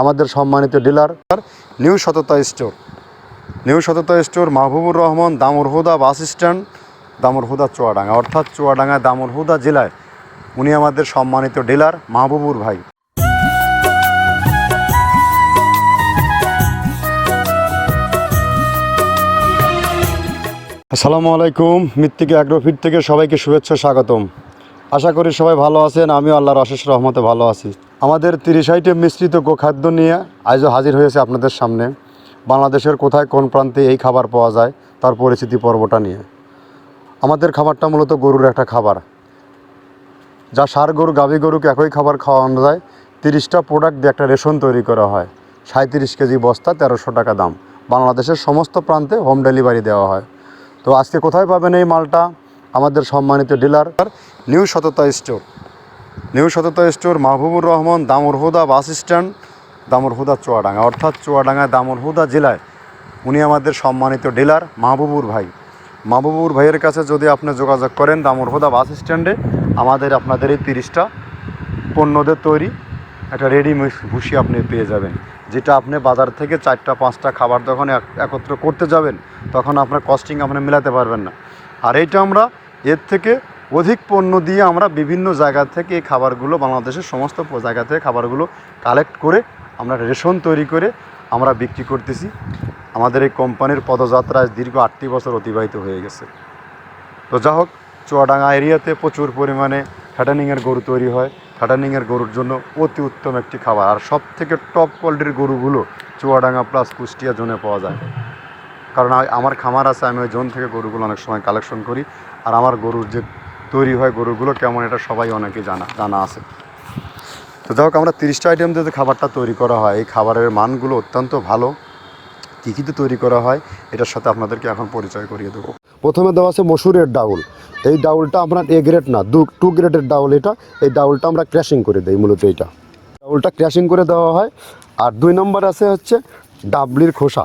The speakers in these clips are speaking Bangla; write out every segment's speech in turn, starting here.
আমাদের সম্মানিত dealer, new Sotota store. New Sotota store, Mahbubur Rahman Damurhuda bus stand Damurhuda Chuadanga. অর্থাৎ চুয়াডাঙ্গা দামুরহুদা জেলায় উনি আমাদের সম্মানিত ডিলার মাহবুবুর ভাই। আসসালামু আলাইকুম, মৃত্তিকা অ্যাগ্রোফিট থেকে সবাইকে শুভেচ্ছা, স্বাগতম। আশা করি সবাই ভালো আছেন, আমিও আল্লাহর অশেষ রহমতে ভালো আছি। আমাদের তিরিশ আইটেম মিশ্রিত গোখাদ্য নিয়ে আজও হাজির হয়েছে আপনাদের সামনে। বাংলাদেশের কোথায় কোন প্রান্তে এই খাবার পাওয়া যায়, তার পরিচিতি পর্বটা নিয়ে। আমাদের খাবারটা মূলত গরুর একটা খাবার। যা সার গরু, গাভী গরুকে একই খাবার খাওয়ানো যায়। তিরিশটা প্রোডাক্ট দিয়ে একটা রেশন তৈরি করা হয়। সাঁত্রিশ কেজি বস্তা, তেরোশো টাকা দাম। বাংলাদেশের সমস্ত প্রান্তে হোম ডেলিভারি দেওয়া হয়। তো আজকে কোথায় পাবেন এই মালটা? আমাদের সম্মানিত dealer, new Sotota store. New Sotota store Mahbubur Rahman Damurhuda bus stand Damurhuda Chuadanga. অর্থাৎ চুয়াডাঙ্গা দামুরহুদা জেলায় উনি আমাদের সম্মানিত ডিলার মাহবুবুর ভাই। মাহবুবুর ভাইয়ের কাছে যদি আপনি যোগাযোগ করেন দামুরহুদা বাস স্ট্যান্ডে, আমাদের আপনাদের এই তিরিশটা পণ্যদের তৈরি একটা রেডি ভুসি আপনি পেয়ে যাবেন। যেটা আপনি বাজার থেকে চারটা, পাঁচটা খাবার যখন একত্র করতে যাবেন, তখন আপনার কস্টিং আপনি মেলাতে পারবেন না। আর এইটা আমরা এর থেকে অধিক পণ্য দিয়ে আমরা বিভিন্ন জায়গা থেকে এই খাবারগুলো, বাংলাদেশের সমস্ত জায়গা থেকে খাবারগুলো কালেক্ট করে আমরা রেশন তৈরি করে আমরা বিক্রি করতেছি। আমাদের এই কোম্পানির পদযাত্রায় দীর্ঘ আটটি বছর অতিবাহিত হয়ে গেছে। তো যা হোক, চুয়াডাঙ্গা এরিয়াতে প্রচুর পরিমাণে ফ্যাটানিংয়ের গরু তৈরি হয়। ফ্যাটানিংয়ের গরুর জন্য অতি উত্তম একটি খাবার। আর সব থেকে টপ কোয়ালিটির গরুগুলো চুয়াডাঙ্গা প্লাস কুষ্টিয়া জোনে পাওয়া যায়। কারণ আমার খামার আছে, আমি ওই জোন থেকে গরুগুলো অনেক সময় কালেকশন করি। আর আমার গরুর যে তৈরি হয় গরুগুলো কেমন এটা সবাই অনেকে জানা জানা আছে। তো হোক, আমরা তিরিশটা আইটেম দিয়ে খাবারটা তৈরি করা হয়, এই খাবারের মানগুলো অত্যন্ত ভালো। কী কীতে তৈরি করা হয়, এটার সাথে আপনাদেরকে এখন পরিচয় করিয়ে দেবো। প্রথমে দেওয়া আছে মসুরের ডাউল। এই ডাউলটা আপনার এ গ্রেড না, দু টু গ্রেডের ডাউল এটা। এই ডাউলটা আমরা ক্র্যাশিং করে দিই, মূলত এইটা। ডাউলটা ক্র্যাশিং করে দেওয়া হয়। আর দুই নম্বর আছে হচ্ছে ডাবলির খোসা।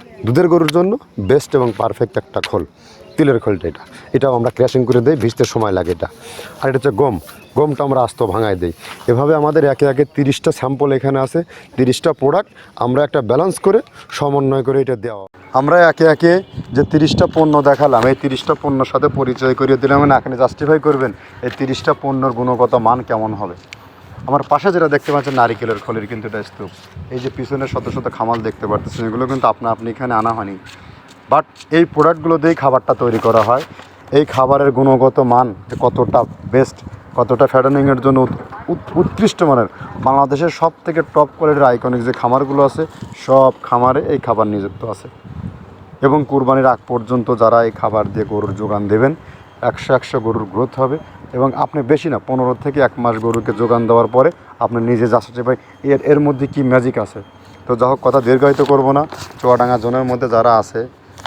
দুধের গরুর জন্য বেস্ট এবং পারফেক্ট একটা খোল। তিলের খোলটা এটা। এটাও আমরা ক্র্যাশিং করে দিই, ভিজতে সময় লাগে এটা। আর এটা হচ্ছে গম। গমটা আমরা আস্ত ভাঙায় দিই। এভাবে আমাদের একে একে তিরিশটা স্যাম্পল এখানে আছে, তিরিশটা প্রোডাক্ট আমরা একটা ব্যালেন্স করে সমন্বয় করে এটা দেওয়া। আমরা একে একে যে তিরিশটা পণ্য দেখালাম, এই তিরিশটা পণ্যর সাথে পরিচয় করিয়ে দিলাম। না এখানে জাস্টিফাই করবেন, এই তিরিশটা পণ্যর গুণগত মান কেমন হবে? আমার পাশে যেটা দেখতে পাচ্ছেন, নারিকেলের খোলের কিন্তু এটা স্তূপ। এই যে পিছনে শত শত খামাল দেখতে পারতেছেন, এগুলো কিন্তু আপনা আপনি এখানে আনা হয়নি। বাট এই প্রোডাক্টগুলো দিয়েই খাবারটা তৈরি করা হয়। এই খাবারের গুণগত মান যে কতটা বেস্ট কতটা ফ্যাটানিংয়ের জন্য উৎ- উৎ- উৎকৃষ্ট মানের, বাংলাদেশের সব থেকে টপ কোয়ালিটির আইকনিক যে খামারগুলো আছে, সব খামারে এই খাবার নিযুক্ত আছে। এবং কুরবানির আগ পর্যন্ত যারা এই খাবার দিয়ে গরুর যোগান দেবেন, একশো একশো গরুর গ্রোথ হবে। এবং আপনি বেশি না, পনেরো থেকে এক মাস গরুকে যোগান দেওয়ার পরে আপনি নিজে যাচাতে ভাই এর এর মধ্যে কি ম্যাজিক আছে? তো যা হোক, কথা দীর্ঘায়িত করব না। চুয়াডাঙ্গা জোনের মধ্যে যারা আছে,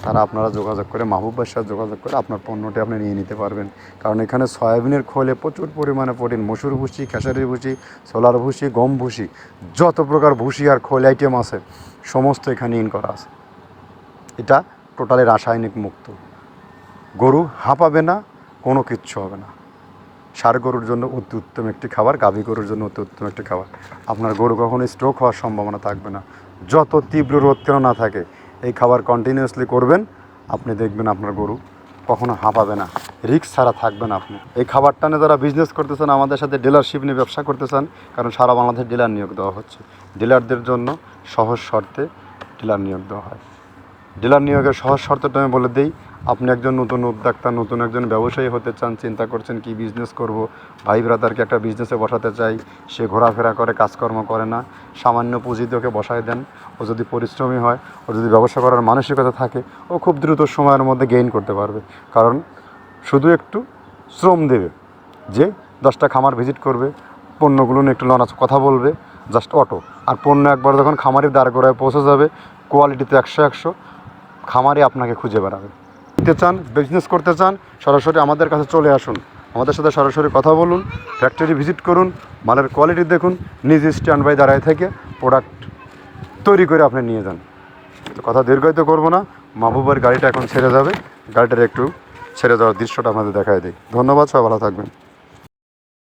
তারা আপনারা যোগাযোগ করে, মাহবুব সাথে যোগাযোগ করে আপনার পণ্যটি আপনি নিয়ে নিতে পারবেন। কারণ এখানে সয়াবিনের খোলে প্রচুর পরিমাণে প্রোটিন, মসুর ভুসি, খেসারির ভুসি সোলার ভুসি, গম ভুসি, যত প্রকার ভুসি আর খোল আইটেম আছে, সমস্ত এখানে ইন করা আছে। এটা টোটালি রাসায়নিক মুক্ত। গরু হাঁপাবে না, কোনো কিচ্ছু হবে না। সার গরুর জন্য অতি উত্তম একটি খাবার, গাভী গরুর জন্য অতি উত্তম একটি খাবার। আপনার গরু কখনো স্ট্রোক হওয়ার সম্ভাবনা থাকবে না। যত তীব্র রোদ কেন না থাকে, এই খাবার কন্টিনিউয়াসলি করবেন, আপনি দেখবেন আপনার গরু কখনো হাঁপাবে না রিক্স ছাড়া থাকবেন আপনি। এই খাবারটা নিয়ে যারা বিজনেস করতেছেন, আমাদের সাথে ডিলারশিপ নিয়ে ব্যবসা করতে চান কারণ সারা বাংলাদেশ ডিলার নিয়োগ দেওয়া হচ্ছে। ডিলারদের জন্য সহজ শর্তে ডিলার নিয়োগ দেওয়া হয়। ডিলার নিয়োগের সহজ শর্তটা আমি বলে দিই। আপনি একজন নতুন উদ্যোক্তা, নতুন একজন ব্যবসায়ী হতে চান, চিন্তা করছেন কি বিজনেস করব, ভাই ব্রাদারকে একটা বিজনেসে বসাতে চাই, সে ঘোরাফেরা করে, কাজকর্ম করে না, সামান্য পুঁজিতে ওকে বসায় দেন, ও যদি পরিশ্রমী হয়, ও যদি ব্যবসা করার মানসিকতা থাকে, ও খুব দ্রুত সময়ের মধ্যে গেইন করতে পারবে। কারণ শুধু একটু শ্রম দেবে, যে দশটা খামার ভিজিট করবে, পণ্যগুলো নিয়ে একটু লনাচ কথা বলবে জাস্ট অটো আর পণ্য একবার যখন খামারের দ্বার গোড়ায় পৌঁছে যাবে কোয়ালিটিতে একশো একশো খামারে আপনাকে খুঁজে বেড়াবে। নিতে চান বিজনেস করতে চান, সরাসরি আমাদের কাছে চলে আসুন। আমাদের সাথে সরাসরি কথা বলুন ফ্যাক্টরি ভিজিট করুন, মালের কোয়ালিটি দেখুন, নিজ স্ট্যান্ড বাই দাঁড়ায় থেকে প্রোডাক্ট তৈরি করে আপনি নিয়ে যান। তো কথা দীর্ঘায়িত করব না, মাহবুবের গাড়িটা এখন ছেড়ে যাবে। গাড়িটার একটু ছেড়ে যাওয়ার দৃশ্যটা আমাদের দেখায় দিই। ধন্যবাদ, সবাই ভালো থাকবেন।